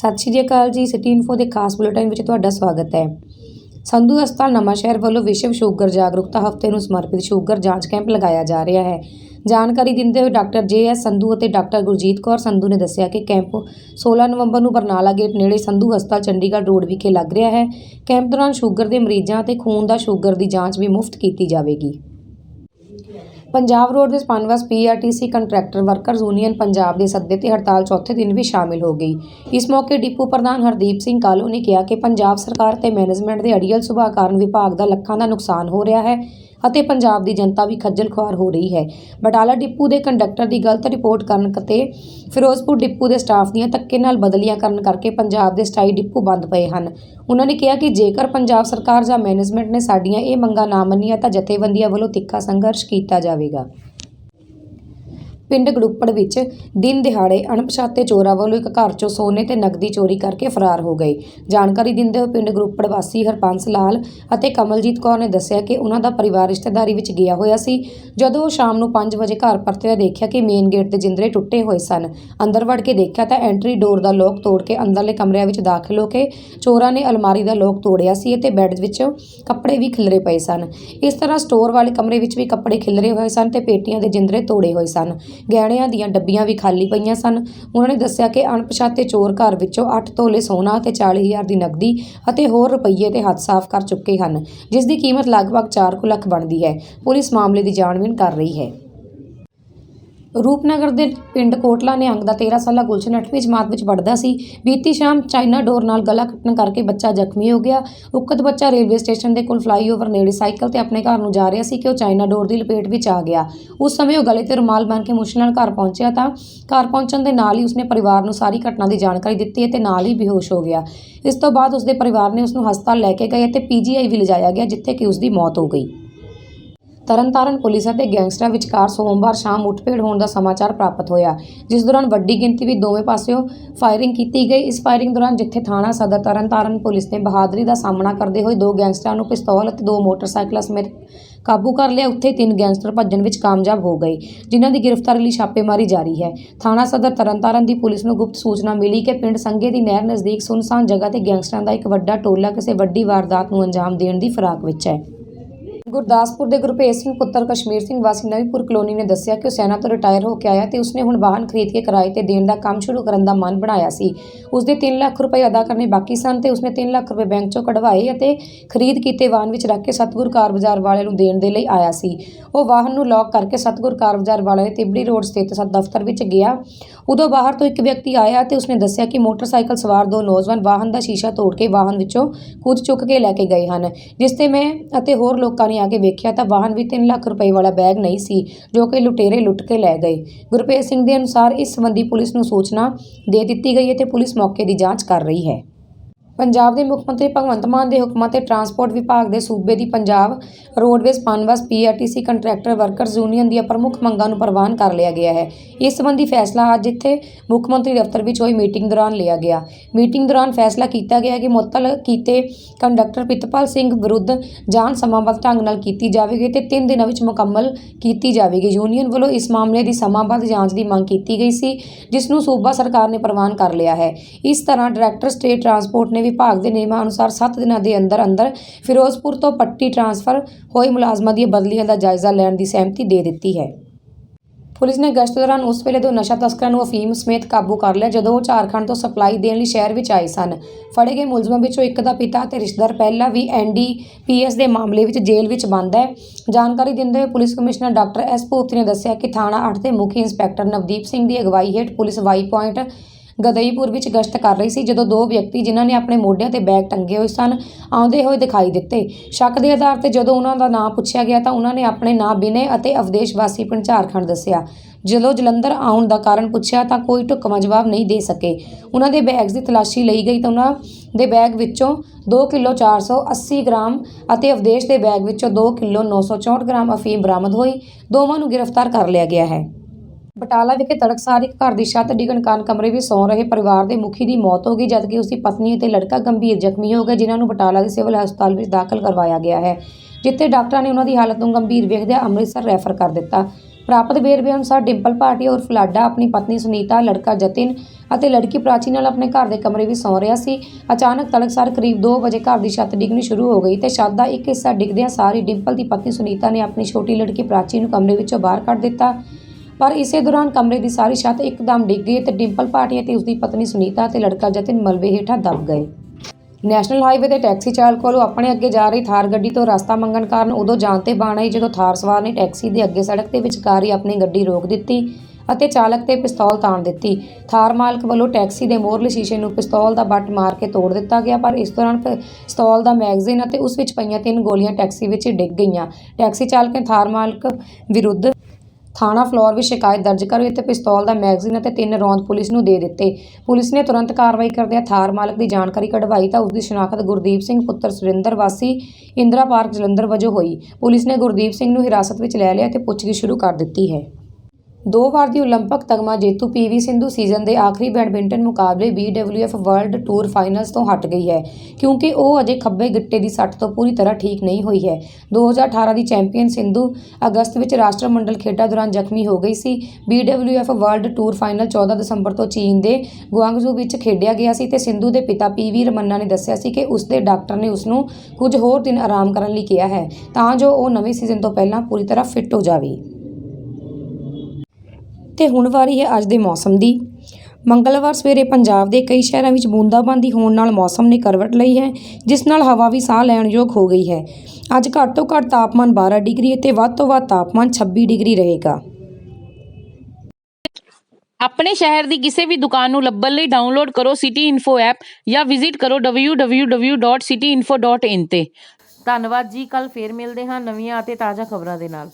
ਸਤਿ ਸ਼੍ਰੀ ਅਕਾਲ ਜੀ, city info ਦੇ ਖਾਸ ਬੁਲੇਟਿਨ ਵਿੱਚ ਤੁਹਾਡਾ ਸਵਾਗਤ ਹੈ। ਸੰਧੂ ਹਸਪਤਾਲ ਨਵਾਂਸ਼ਹਿਰ ਵੱਲੋਂ ਵਿਸ਼ਵ ਸ਼ੂਗਰ ਜਾਗਰੂਕਤਾ ਹਫ਼ਤੇ ਨੂੰ ਸਮਰਪਿਤ ਸ਼ੂਗਰ ਜਾਂਚ ਕੈਂਪ ਲਗਾਇਆ ਜਾ ਰਿਹਾ ਹੈ। ਜਾਣਕਾਰੀ ਦਿੰਦੇ ਹੋਏ ਡਾਕਟਰ ਜੇ ਐਸ ਸੰਧੂ ਅਤੇ ਡਾਕਟਰ ਗੁਰਜੀਤ ਕੌਰ ਸੰਧੂ ਨੇ ਦੱਸਿਆ ਕਿ ਕੈਂਪ 16 ਨਵੰਬਰ ਨੂੰ ਬਰਨਾਲਾ ਗੇਟ ਨੇੜੇ ਸੰਧੂ ਹਸਪਤਾਲ ਚੰਡੀਗੜ੍ਹ ਰੋਡ ਵਿਖੇ ਲੱਗ ਰਿਹਾ ਹੈ। ਕੈਂਪ ਦੌਰਾਨ ਸ਼ੂਗਰ ਦੇ ਮਰੀਜ਼ਾਂ ਅਤੇ ਖੂਨ ਦਾ ਸ਼ੂਗਰ ਦੀ ਜਾਂਚ ਵੀ ਮੁਫਤ ਕੀਤੀ ਜਾਵੇਗੀ। ਪੰਜਾਬ ਰੋਡ ਦੇ ਸਪਾਨਵਸ PRTC contractor workers union Punjab ਦੇ ਸੱਦੇ ਤੇ ਹੜਤਾਲ ਚੌਥੇ ਦਿਨ ਵੀ ਸ਼ਾਮਿਲ ਹੋ ਗਈ। ਇਸ ਮੌਕੇ ਡਿਪੂ ਪ੍ਰਧਾਨ ਹਰਦੀਪ ਸਿੰਘ ਕਾਲੂ ਨੇ ਕਿਹਾ ਕਿ ਪੰਜਾਬ ਸਰਕਾਰ ਤੇ ਮੈਨੇਜਮੈਂਟ ਦੇ ਅੜੀਅਲ ਸੁਭਾਅ ਕਾਰਨ ਵਿਭਾਗ ਦਾ ਲੱਖਾਂ ਦਾ ਨੁਕਸਾਨ ਹੋ ਰਿਹਾ ਹੈ। ਅਤੇ ਪੰਜਾਬ ਦੀ ਜਨਤਾ ਵੀ ਖੱਜਲ ਖੁਆਰ ਹੋ ਰਹੀ ਹੈ। ਬਟਾਲਾ ਡਿਪੂ ਦੇ ਕੰਡਕਟਰ ਦੀ ਗਲਤ ਰਿਪੋਰਟ ਕਰਨ ਅਤੇ ਫਿਰੋਜ਼ਪੁਰ ਡਿਪੂ ਦੇ ਸਟਾਫ ਦੀਆਂ ਧੱਕੇ ਨਾਲ ਬਦਲੀਆਂ ਕਰਨ ਕਰਕੇ ਪੰਜਾਬ ਦੇ ਸਟਾਈ ਡਿਪੂ ਬੰਦ ਪਏ ਹਨ। ਉਹਨਾਂ ਨੇ ਕਿਹਾ ਕਿ ਜੇਕਰ ਪੰਜਾਬ ਸਰਕਾਰ ਜਾਂ ਮੈਨੇਜਮੈਂਟ ਨੇ ਸਾਡੀਆਂ ਇਹ ਮੰਗਾਂ ਨਾ ਮੰਨੀਆਂ ਤਾਂ ਜਥੇਬੰਦੀਆਂ ਵੱਲੋਂ ਤਿੱਖਾ ਸੰਘਰਸ਼ ਕੀਤਾ ਜਾਵੇਗਾ। ਪਿੰਡ ਗੜੁੱਪੜ ਵਿੱਚ ਦਿਨ ਦਿਹਾੜੇ ਅਣਪਛਾਤੇ ਚੋਰਾਂ ਵੱਲੋਂ ਇੱਕ ਘਰ ਚੋਂ ਸੋਨੇ ਤੇ ਨਕਦੀ ਚੋਰੀ ਕਰਕੇ ਫਰਾਰ ਹੋ ਗਏ। ਜਾਣਕਾਰੀ ਦਿੰਦੇ ਹੋਏ ਪਿੰਡ ਗੜੁੱਪੜ ਵਾਸੀ ਹਰਪੰਸ ਲਾਲ ਅਤੇ ਕਮਲਜੀਤ ਕੌਰ ਨੇ ਦੱਸਿਆ ਕਿ ਉਹਨਾਂ ਦਾ ਪਰਿਵਾਰ ਰਿਸ਼ਤੇਦਾਰੀ ਵਿੱਚ ਗਿਆ ਹੋਇਆ ਸੀ। ਜਦੋਂ ਉਹ ਸ਼ਾਮ ਨੂੰ 5 ਵਜੇ ਘਰ ਪਰਤਿਆ ਦੇਖਿਆ ਕਿ ਮੇਨ ਗੇਟ ਦੇ ਜਿੰਦਰੇ ਟੁੱਟੇ ਹੋਏ ਸਨ, ਅੰਦਰ ਵੜ ਕੇ ਦੇਖਿਆ ਤਾਂ ਐਂਟਰੀ ਡੋਰ ਦਾ ਲੋਕ ਤੋੜ ਕੇ ਅੰਦਰਲੇ ਕਮਰਿਆਂ ਵਿੱਚ ਦਾਖਲ ਹੋ ਕੇ ਚੋਰਾਂ ਨੇ ਅਲਮਾਰੀ ਦਾ ਲੋਕ ਤੋੜਿਆ ਸੀ ਅਤੇ ਬੈੱਡ ਵਿੱਚ ਕੱਪੜੇ ਵੀ ਖਿਲਰੇ ਪਏ ਸਨ। ਇਸ ਤਰ੍ਹਾਂ ਸਟੋਰ ਵਾਲੇ ਕਮਰੇ ਵਿੱਚ ਵੀ ਕੱਪੜੇ ਖਿਲਰੇ ਹੋਏ ਸਨ ਤੇ ਪੇਟੀਆਂ ਦੇ ਜਿੰਦਰੇ ਤੋੜੇ ਹੋਏ ਸਨ। ਗਹਿਣਿਆਂ ਦੀਆਂ ਡੱਬੀਆਂ ਵੀ ਖਾਲੀ ਪਈਆਂ ਸਨ। ਉਹਨਾਂ ਨੇ ਦੱਸਿਆ ਕਿ ਅਣਪਛਾਤੇ ਚੋਰ ਘਰ ਵਿੱਚੋਂ 8 ਤੋਲੇ ਸੋਨਾ ਤੇ 40000 ਦੀ ਨਕਦੀ ਅਤੇ ਹੋਰ ਰੁਪਈਏ ਤੇ ਹੱਥ ਸਾਫ਼ ਕਰ ਚੁੱਕੇ ਹਨ, ਜਿਸ ਦੀ ਕੀਮਤ ਲਗਭਗ 4 ਕੁ ਲੱਖ ਬਣਦੀ ਹੈ। ਪੁਲਿਸ ਮਾਮਲੇ ਦੀ ਜਾਣਬੀਨ ਕਰ ਰਹੀ ਹੈ। ਰੂਪਨਗਰ ਦੇ ਪਿੰਡ ਕੋਟਲਾ ਨਿਹੰਗ ਦਾ 13 ਸਾਲਾ ਗੁਲਸ਼ਨ 8ਵੀਂ ਜਮਾਤ ਵਿੱਚ ਪੜ੍ਹਦਾ ਸੀ। ਬੀਤੀ ਸ਼ਾਮ ਚਾਈਨਾ ਡੋਰ ਨਾਲ ਗਲਾ ਕੱਟਣ ਕਰਕੇ ਬੱਚਾ ਜ਼ਖਮੀ ਹੋ ਗਿਆ। ਉਕਤ ਬੱਚਾ ਰੇਲਵੇ ਸਟੇਸ਼ਨ ਦੇ ਕੋਲ ਫਲਾਈਓਵਰ ਨੇੜੇ ਸਾਈਕਲ ਤੇ ਆਪਣੇ ਘਰ ਨੂੰ ਜਾ ਰਿਹਾ ਸੀ ਕਿ ਉਹ ਚਾਈਨਾ ਡੋਰ ਦੀ ਲਪੇਟ ਵਿੱਚ ਆ ਗਿਆ। ਉਸ ਸਮੇਂ ਉਹ ਗਲੇ ਤੇ ਰੁਮਾਲ ਬੰਨ੍ਹ ਕੇ ਮੁਸ਼ਕਿਲ ਨਾਲ ਘਰ ਪਹੁੰਚਿਆ ਤਾਂ ਘਰ ਪਹੁੰਚਣ ਦੇ ਨਾਲ ਹੀ ਉਸਨੇ ਪਰਿਵਾਰ ਨੂੰ ਸਾਰੀ ਘਟਨਾ ਦੀ ਜਾਣਕਾਰੀ ਦਿੱਤੀ ਅਤੇ ਨਾਲ ਹੀ ਬੇਹੋਸ਼ ਹੋ ਗਿਆ। ਇਸ ਤੋਂ ਬਾਅਦ ਉਸਦੇ ਪਰਿਵਾਰ ਨੇ ਉਸ ਨੂੰ ਹਸਪਤਾਲ ਲੈ ਕੇ ਗਏ ਅਤੇ ਪੀਜੀਆਈ ਵੀ ਲਿਜਾਇਆ ਗਿਆ, ਜਿੱਥੇ ਕਿ ਉਸ ਦੀ ਮੌਤ ਹੋ ਗਈ। ਤਰਨਤਾਰਨ ਪੁਲਿਸ ਅਤੇ ਗੈਂਗਸਟਰਾਂ ਵਿਚਕਾਰ ਸੋਮਵਾਰ ਸ਼ਾਮ ਮੁੱਠਭੇੜ ਹੋਣ ਦਾ ਸਮਾਚਾਰ ਪ੍ਰਾਪਤ ਹੋਇਆ। ਜਿਸ ਦੌਰਾਨ ਵੱਡੀ ਗਿਣਤੀ ਵਿੱਚ ਦੋਵੇਂ ਪਾਸਿਓਂ ਫਾਇਰਿੰਗ ਕੀਤੀ ਗਈ। ਇਸ ਫਾਇਰਿੰਗ ਦੌਰਾਨ ਜਿੱਥੇ ਥਾਣਾ ਸਦਰ ਤਰਨਤਾਰਨ ਪੁਲਿਸ ਨੇ ਬਹਾਦਰੀ ਦਾ ਸਾਹਮਣਾ ਕਰਦੇ ਹੋਏ ਦੋ ਗੈਂਗਸਟਰਾਂ ਨੂੰ ਪਿਸਤੌਲ ਅਤੇ ਦੋ ਮੋਟਰਸਾਈਕਲਾਂ ਸਮੇਤ ਕਾਬੂ ਕਰ ਲਿਆ, ਉੱਥੇ ਤਿੰਨ ਗੈਂਗਸਟਰ ਭੱਜਣ ਵਿੱਚ ਕਾਮਯਾਬ ਹੋ ਗਏ, ਜਿਨ੍ਹਾਂ ਦੀ ਗ੍ਰਿਫਤਾਰੀ ਲਈ ਛਾਪੇਮਾਰੀ ਜਾਰੀ ਹੈ। ਥਾਣਾ ਸਦਰ ਤਰਨਤਾਰਨ ਦੀ ਪੁਲਿਸ ਨੂੰ ਗੁਪਤ ਸੂਚਨਾ ਮਿਲੀ ਕਿ ਪਿੰਡ ਸੰਗੇ ਦੀ ਨਹਿਰ ਨਜ਼ਦੀਕ ਸੁਨਸਾਨ ਜਗ੍ਹਾ ਤੇ ਗੈਂਗਸਟਰਾਂ ਦਾ ਇੱਕ ਵੱਡਾ ਟੋਲਾ ਕਿਸੇ ਵੱਡੀ ਵਾਰਦਾਤ ਨੂੰ ਅੰਜਾਮ ਦੇਣ ਦੀ ਫਰਾਕ ਵਿੱਚ ਹੈ। ਗੁਰਦਾਸਪੁਰ ਦੇ ਗੁਰਭੇਜ ਸਿੰਘ ਪੁੱਤਰ ਕਸ਼ਮੀਰ ਸਿੰਘ ਵਾਸੀ ਨਵੀਪੁਰ ਕਲੋਨੀ ਨੇ ਦੱਸਿਆ ਕਿ ਉਹ ਸੈਨਾ ਤੋਂ ਰਿਟਾਇਰ ਹੋ ਕੇ ਆਇਆ ਤੇ ਉਸਨੇ ਹੁਣ ਵਾਹਨ ਖਰੀਦ ਕੇ ਕਿਰਾਏ ਤੇ ਦੇਣ ਦਾ ਕੰਮ ਸ਼ੁਰੂ ਕਰਨ ਦਾ ਮਨ ਬਣਾਇਆ ਸੀ। ਉਸਦੇ 3 ਲੱਖ ਰੁਪਏ ਅਦਾ ਕਰਨੇ ਬਾਕੀ ਸਨ ਤੇ ਉਸਨੇ 3 ਲੱਖ ਰੁਪਏ ਬੈਂਕ ਚੋਂ ਕਢਵਾਏ ਅਤੇ ਖਰੀਦ ਕੀਤੇ ਵਾਹਨ ਵਿੱਚ ਰੱਖ ਕੇ ਸਤਗੁਰ ਕਾਰ ਬਾਜ਼ਾਰ ਵਾਲੇ ਨੂੰ ਦੇਣ ਦੇ ਲਈ ਆਇਆ ਸੀ। ਉਹ ਵਾਹਨ ਨੂੰ ਲੌਕ ਕਰਕੇ ਸਤਗੁਰ ਕਾਰ ਬਾਜ਼ਾਰ ਵਾਲੇ ਦੇ ਤਿਬੜੀ ਰੋਡ ਸਥਿਤ ਸਤ ਦਫ਼ਤਰ ਵਿੱਚ ਗਿਆ। ਉਦੋਂ ਬਾਹਰ ਤੋਂ ਇੱਕ ਵਿਅਕਤੀ ਆਇਆ ਤੇ ਉਸਨੇ ਦੱਸਿਆ ਕਿ ਮੋਟਰਸਾਈਕਲ ਸਵਾਰ ਦੋ ਨੌਜਵਾਨ ਵਾਹਨ ਦਾ ਸ਼ੀਸ਼ਾ ਤੋੜ ਕੇ ਵਾਹਨ ਵਿੱਚੋਂ ਕੁਝ ਚੁੱਕ ਕੇ ਲੈ ਕੇ ਗਏ ਹਨ, ਜਿਸ ਤੇ ਮੈਂ ਅਤੇ ਹੋਰ ਲੋਕਾਂ ਨੇ ਆ ਕੇ ਵੇਖਿਆ ਤਾਂ ਵਾਹਨ ਵੀ 3 ਲੱਖ ਰੁਪਏ ਵਾਲਾ ਬੈਗ ਨਹੀਂ ਸੀ, ਜੋ ਕਿ ਲੁਟੇਰੇ ਲੁੱਟ ਕੇ ਲੈ ਗਏ। ਗੁਰਪ੍ਰੀਤ ਸਿੰਘ ਦੇ ਅਨੁਸਾਰ ਇਸ ਸੰਬੰਧੀ ਪੁਲਿਸ ਨੂੰ ਸੂਚਨਾ ਦੇ ਦਿੱਤੀ ਗਈ ਹੈ ਤੇ ਪੁਲਿਸ ਮੌਕੇ ਦੀ ਜਾਂਚ ਕਰ ਰਹੀ ਹੈ। ਪੰਜਾਬ ਦੇ ਮੁੱਖ ਮੰਤਰੀ ਭਗਵੰਤ ਮਾਨ ਦੇ ਹੁਕਮਾਂ ਤੇ ਟਰਾਂਸਪੋਰਟ ਵਿਭਾਗ ਦੇ ਸੂਬੇ ਦੀ Punjab roadways Punbus PRTC contractor workers union ਦੀਆਂ ਪ੍ਰਮੁੱਖ ਮੰਗਾਂ ਨੂੰ ਪ੍ਰਵਾਨ ਕਰ ਲਿਆ ਗਿਆ ਹੈ। ਇਸ ਸੰਬੰਧੀ ਫੈਸਲਾ ਅੱਜ ਇੱਥੇ ਮੁੱਖ ਮੰਤਰੀ ਦਫ਼ਤਰ ਵਿੱਚ ਹੋਈ ਮੀਟਿੰਗ ਦੌਰਾਨ ਲਿਆ ਗਿਆ। ਮੀਟਿੰਗ ਦੌਰਾਨ ਫੈਸਲਾ ਕੀਤਾ ਗਿਆ ਕਿ ਮੁਅੱਤਲ ਕੀਤੇ ਕੰਡਕਟਰ ਪਿਤਪਾਲ ਸਿੰਘ ਵਿਰੁੱਧ ਜਾਂਚ ਸਮਾਂਬੱਧ ਢੰਗ ਨਾਲ ਕੀਤੀ ਜਾਵੇਗੀ ਤੇ 3 ਦਿਨਾਂ ਵਿੱਚ ਮੁਕੰਮਲ ਕੀਤੀ ਜਾਵੇਗੀ। ਯੂਨੀਅਨ ਵੱਲੋਂ ਇਸ ਮਾਮਲੇ ਦੀ ਸਮਾਂਬੱਧ ਜਾਂਚ ਦੀ ਮੰਗ ਕੀਤੀ ਗਈ ਸੀ, ਜਿਸ ਨੂੰ ਸੂਬਾ ਸਰਕਾਰ ਨੇ ਪ੍ਰਵਾਨ ਕਰ ਲਿਆ ਹੈ। ਇਸ ਤਰ੍ਹਾਂ ਡਾਇਰੈਕਟਰ ਸਟੇਟ ਟਰਾਂਸਪੋਰਟ ਨੇ ਵੀ ਵਿਭਾਗ ਦੇ ਨਿਯਮਾਂ ਅਨੁਸਾਰ 7 ਦਿਨਾਂ ਦੇ ਅੰਦਰ ਅੰਦਰ ਫਿਰੋਜ਼ਪੁਰ ਤੋਂ ਪੱਟੀ ਟਰਾਂਸਫਰ ਹੋਏ ਮੁਲਾਜ਼ਮਾਂ ਦੀਆਂ ਬਦਲੀਆਂ ਦਾ ਜਾਇਜ਼ਾ ਲੈਣ ਦੀ ਸਹਿਮਤੀ ਦੇ ਦਿੱਤੀ ਹੈ। ਪੁਲਿਸ ਨੇ ਗਸ਼ਤ ਦੌਰਾਨ ਉਸ ਵੇਲੇ ਦੋ ਨਸ਼ਾ ਤਸਕਰਾਂ ਨੂੰ ਅਫੀਮ ਸਮੇਤ ਕਾਬੂ ਕਰ ਲਿਆ, ਜਦੋਂ ਉਹ ਝਾਰਖੰਡ ਤੋਂ ਸਪਲਾਈ ਦੇਣ ਲਈ ਸ਼ਹਿਰ ਵਿੱਚ ਆਏ ਸਨ। ਫੜੇ ਗਏ ਮੁਲਜ਼ਮਾਂ ਵਿੱਚੋਂ ਇੱਕ ਦਾ ਪਿਤਾ ਅਤੇ ਰਿਸ਼ਤੇਦਾਰ ਪਹਿਲਾਂ ਵੀ ਐਨਡੀਪੀਐਸ ਦੇ ਮਾਮਲੇ ਵਿੱਚ ਜੇਲ੍ਹ ਵਿੱਚ ਬੰਦ ਹੈ। ਜਾਣਕਾਰੀ ਦਿੰਦੇ ਹੋਏ police commissioner doctor S Bhupathi ਨੇ ਦੱਸਿਆ ਕਿ ਥਾਣਾ 8 ਦੇ ਮੁਖੀ ਇੰਸਪੈਕਟਰ ਨਵਦੀਪ ਸਿੰਘ ਦੀ ਅਗਵਾਈ ਹੇਠ ਪੁਲਿਸ ਵਾਈ ਪੁਆਇੰਟ ਗਦਈਪੁਰ ਵਿੱਚ ਗਸ਼ਤ ਕਰ ਰਹੀ ਸੀ ਜਦੋਂ ਦੋ ਵਿਅਕਤੀ ਜਿਨ੍ਹਾਂ ਨੇ ਆਪਣੇ ਮੋਢਿਆਂ ਤੇ ਬੈਗ ਟੰਗੇ ਹੋਏ ਸਨ ਆਉਂਦੇ ਹੋਏ ਦਿਖਾਈ ਦਿੱਤੇ। ਸ਼ੱਕ ਦੇ ਆਧਾਰ ਤੇ ਜਦੋਂ ਉਹਨਾਂ ਦਾ ਨਾਂ ਪੁੱਛਿਆ ਗਿਆ ਤਾਂ ਉਹਨਾਂ ਨੇ ਆਪਣੇ ਨਾਂ ਬਿਨੇ ਅਤੇ ਅਵਦੇਸ਼ ਵਾਸੀ ਪਿੰਡ ਝਾਰਖੰਡ ਦੱਸਿਆ। ਜਦੋਂ ਜਲੰਧਰ ਆਉਣ ਦਾ ਕਾਰਨ ਪੁੱਛਿਆ ਤਾਂ ਕੋਈ ਢੁਕਵਾਂ ਜਵਾਬ ਨਹੀਂ ਦੇ ਸਕੇ। ਉਹਨਾਂ ਦੇ ਬੈਗਸ ਦੀ ਤਲਾਸ਼ੀ ਲਈ ਗਈ ਤਾਂ ਉਹਨਾਂ ਦੇ ਬੈਗ ਵਿੱਚੋਂ 2 ਕਿਲੋ 480 ਗ੍ਰਾਮ ਅਤੇ ਅਵਦੇਸ਼ ਦੇ ਬੈਗ ਵਿੱਚੋਂ 2 ਕਿਲੋ 964 ਗ੍ਰਾਮ ਅਫੀਮ ਬਰਾਮਦ ਹੋਈ। ਦੋਵਾਂ ਨੂੰ ਗ੍ਰਿਫਤਾਰ ਕਰ ਲਿਆ ਗਿਆ ਹੈ। ਬਟਾਲਾ ਵਿਖੇ ਤੜਕਸਾਰ ਇੱਕ ਘਰ ਦੀ ਛੱਤ ਡਿੱਗਣ ਕਾਰਨ ਕਮਰੇ ਵਿੱਚ ਸੌਂ ਰਹੇ ਪਰਿਵਾਰ ਦੇ ਮੁਖੀ ਦੀ ਮੌਤ ਹੋ ਗਈ, ਜਦਕਿ ਉਸ ਦੀ ਪਤਨੀ ਅਤੇ ਲੜਕਾ ਗੰਭੀਰ ਜ਼ਖਮੀ ਹੋ ਗਏ, ਜਿਨ੍ਹਾਂ ਨੂੰ ਬਟਾਲਾ ਦੇ ਸਿਵਲ ਹਸਪਤਾਲ ਵਿੱਚ ਦਾਖਲ ਕਰਵਾਇਆ ਗਿਆ ਹੈ, ਜਿੱਥੇ ਡਾਕਟਰਾਂ ਨੇ ਉਹਨਾਂ ਦੀ ਹਾਲਤ ਨੂੰ ਗੰਭੀਰ ਵੇਖਦਿਆਂ ਅੰਮ੍ਰਿਤਸਰ ਰੈਫਰ ਕਰ ਦਿੱਤਾ। ਪ੍ਰਾਪਤ ਵੇਰਵੇ ਅਨੁਸਾਰ ਡਿੰਪਲ ਭਾਟੀਆ ਔਰ ਫਲਾਡਾ ਆਪਣੀ ਪਤਨੀ ਸੁਨੀਤਾ, ਲੜਕਾ ਜਤਿਨ ਅਤੇ ਲੜਕੀ ਪ੍ਰਾਚੀ ਨਾਲ ਆਪਣੇ ਘਰ ਦੇ ਕਮਰੇ ਵਿੱਚ ਸੌਂ ਰਿਹਾ ਸੀ। ਅਚਾਨਕ ਤੜਕਸਾਰ ਕਰੀਬ 2 ਵਜੇ ਘਰ ਦੀ ਛੱਤ ਡਿੱਗਣੀ ਸ਼ੁਰੂ ਹੋ ਗਈ ਤੇ ਛੱਤ ਦਾ ਇੱਕ ਹਿੱਸਾ ਡਿੱਗਦਿਆਂ ਸਾਰੀ ਡਿੰਪਲ ਦੀ ਪਤਨੀ ਸੁਨੀਤਾ ਨੇ ਆਪਣੀ ਛੋਟੀ ਲੜਕੀ ਪ੍ਰਾਚੀ ਨੂੰ ਕਮਰੇ ਵਿੱਚੋਂ ਬਾਹਰ ਕੱਢ ਦਿੱਤਾ। ਪਰ ਇਸੇ ਦੌਰਾਨ ਕਮਰੇ ਦੀ ਸਾਰੀ ਛੱਤ ਇੱਕਦਮ ਡਿੱਗ ਗਈ ਤੇ ਡਿੰਪਲ ਭਾਟੀਆ ਤੇ ਉਸਦੀ ਪਤਨੀ ਸੁਨੀਤਾ ਤੇ ਲੜਕਾ ਜਤਿਨ ਮਲਬੇ ਹੇਠਾਂ ਦਬ ਗਏ। ਨੈਸ਼ਨਲ ਹਾਈਵੇ ਤੇ ਟੈਕਸੀ ਚਾਲਕ ਵੱਲੋਂ ਆਪਣੇ ਅੱਗੇ ਜਾ ਰਹੀ ਥਾਰ ਗੱਡੀ ਤੋਂ ਰਸਤਾ ਮੰਗਣ ਕਾਰਨ ਉਦੋਂ ਜਾਣ ਤੇ ਬਾਣ ਆਈ ਜਦੋਂ ਥਾਰ ਸਵਾਰ ਨੇ ਟੈਕਸੀ ਦੇ ਅੱਗੇ ਸੜਕ ਦੇ ਵਿਚਕਾਰ ਹੀ ਆਪਣੀ ਗੱਡੀ ਰੋਕ ਦਿੱਤੀ ਅਤੇ ਚਾਲਕ ਤੇ ਪਿਸਤੌਲ ਤਾਣ ਦਿੱਤੀ। ਥਾਰ ਮਾਲਕ ਵੱਲੋਂ ਟੈਕਸੀ ਦੇ ਮੋਹਰਲੇ ਸ਼ੀਸ਼ੇ ਨੂੰ ਪਿਸਤੌਲ ਦਾ ਬੱਟ ਮਾਰ ਕੇ ਤੋੜ ਦਿੱਤਾ ਗਿਆ, ਪਰ ਇਸ ਦੌਰਾਨ ਪ- ਪਿਸਤੌਲ ਦਾ ਮੈਗਜ਼ੀਨ ਅਤੇ ਉਸ ਵਿੱਚ ਪਈਆਂ ਤਿੰਨ ਗੋਲੀਆਂ ਟੈਕਸੀ ਵਿੱਚ ਡਿੱਗ ਗਈਆਂ। ਟੈਕਸੀ ਚਾਲਕ ਨੇ ਥਾਰ ਮਾਲਕ ਵਿਰੁੱਧ ਥਾਣਾ ਫਲੋਰ ਵਿੱਚ ਸ਼ਿਕਾਇਤ ਦਰਜ ਕਰ ਅਤੇ ਪਿਸਤੌਲ ਦਾ ਮੈਗਜ਼ੀਨ ਅਤੇ ਤਿੰਨ ਰੌਂਦ ਪੁਲਿਸ ਨੂੰ ਦੇ ਦਿੱਤੇ। ਪੁਲਿਸ ਨੇ ਤੁਰੰਤ ਕਾਰਵਾਈ ਕਰਦਿਆਂ ਥਾਰ ਮਾਲਕ ਦੀ ਜਾਣਕਾਰੀ ਕਢਵਾਈ ਤਾਂ ਉਸ ਦੀ ਸ਼ਨਾਖਤ ਗੁਰਦੀਪ ਸਿੰਘ ਪੁੱਤਰ ਸੁਰਿੰਦਰ ਵਾਸੀ ਇੰਦਰਾ ਪਾਰਕ ਜਲੰਧਰ ਵਜੋਂ ਹੋਈ। ਪੁਲਿਸ ਨੇ ਗੁਰਦੀਪ ਸਿੰਘ ਨੂੰ ਹਿਰਾਸਤ ਵਿੱਚ ਲੈ ਲਿਆ ਅਤੇ ਪੁੱਛਗਿੱਛ ਸ਼ੁਰੂ ਕਰ ਦਿੱਤੀ ਹੈ। ਦੋ ਵਾਰ ਦੀ 올림픽 ਤਗਮਾ ਜੇਤੂ ਪੀਵੀ ਸਿੰਧੂ ਸੀਜ਼ਨ ਦੇ ਆਖਰੀ ਬੈਡਮਿੰਟਨ ਮੁਕਾਬਲੇ BWF ਵਰਲਡ ਟੂਰ ਫਾਈਨਲਸ ਤੋਂ ਹਟ ਗਈ ਹੈ ਕਿਉਂਕਿ ਉਹ ਅਜੇ ਖੱਬੇ ਗਿੱਟੇ ਦੀ ਸੱਟ ਤੋਂ ਪੂਰੀ ਤਰ੍ਹਾਂ ਠੀਕ ਨਹੀਂ ਹੋਈ ਹੈ 2018 ਦੀ ਚੈਂਪੀਅਨ ਸਿੰਧੂ ਅਗਸਤ ਵਿੱਚ ਰਾਸ਼ਟਰਮੰਡਲ ਖੇਡਾਂ ਦੌਰਾਨ ਜ਼ਖਮੀ ਹੋ ਗਈ ਸੀ BWF ਵਰਲਡ ਟੂਰ ਫਾਈਨਲ 14 ਦਸੰਬਰ ਤੋਂ ਚੀਨ ਦੇ ਗੁਆਂਗਜ਼ੂ ਵਿੱਚ ਖੇਡਿਆ ਗਿਆ ਸੀ ਤੇ ਸਿੰਧੂ ਦੇ ਪਿਤਾ ਪੀਵੀ ਰਮੰਨਾ ਨੇ ਦੱਸਿਆ ਸੀ ਕਿ ਉਸ ਦੇ ਡਾਕਟਰ ਨੇ ਉਸ ਨੂੰ ਕੁਝ ਹੋਰ ਦਿਨ ਆਰਾਮ ਕਰਨ ਲਈ ਕਿਹਾ ਹੈ ਤਾਂ ਜੋ ਉਹ ਨਵੇਂ ਸੀਜ਼ਨ ਤੋਂ ਪਹਿਲਾਂ ਪੂਰੀ ਤਰ੍ਹਾਂ ਫਿੱਟ ਹੋ ਜਾਵੇ ਤੇ ਹੁਣ ਵਾਰੀ ਹੈ ਅੱਜ ਦੇ ਮੌਸਮ ਦੀ। ਮੰਗਲਵਾਰ ਸਵੇਰੇ ਪੰਜਾਬ ਦੇ ਕਈ ਸ਼ਹਿਰਾਂ ਵਿੱਚ ਬੂੰਦਾਬਾਂਦੀ ਹੋਣ ਨਾਲ ਮੌਸਮ ਨੇ ਕਰਵਟ ਲਈ ਹੈ ਜਿਸ ਨਾਲ ਹਵਾ ਵੀ ਸਾਹ ਲੈਣ ਯੋਗ ਹੋ ਗਈ ਹੈ। ਅੱਜ ਘੱਟ ਤੋਂ ਘੱਟ ਤਾਪਮਾਨ 12 ਡਿਗਰੀ ਅਤੇ ਵੱਧ ਤੋਂ ਵੱਧ ਤਾਪਮਾਨ 26 ਡਿਗਰੀ ਰਹੇਗਾ। ਆਪਣੇ ਸ਼ਹਿਰ ਦੀ ਕਿਸੇ ਵੀ ਦੁਕਾਨ ਨੂੰ ਲੱਭਣ ਲਈ ਡਾਊਨਲੋਡ ਕਰੋ ਸਿਟੀ ਇਨਫੋ ਐਪ ਜਾਂ ਵਿਜ਼ਿਟ ਕਰੋ www.cityinfo.in ਤੇ। ਧੰਨਵਾਦ ਜੀ ਕੱਲ ਫੇਰ ਮਿਲਦੇ ਹਾਂ ਨਵੀਆਂ ਅਤੇ ਤਾਜ਼ਾ ਖਬਰਾਂ ਦੇ ਨਾਲ।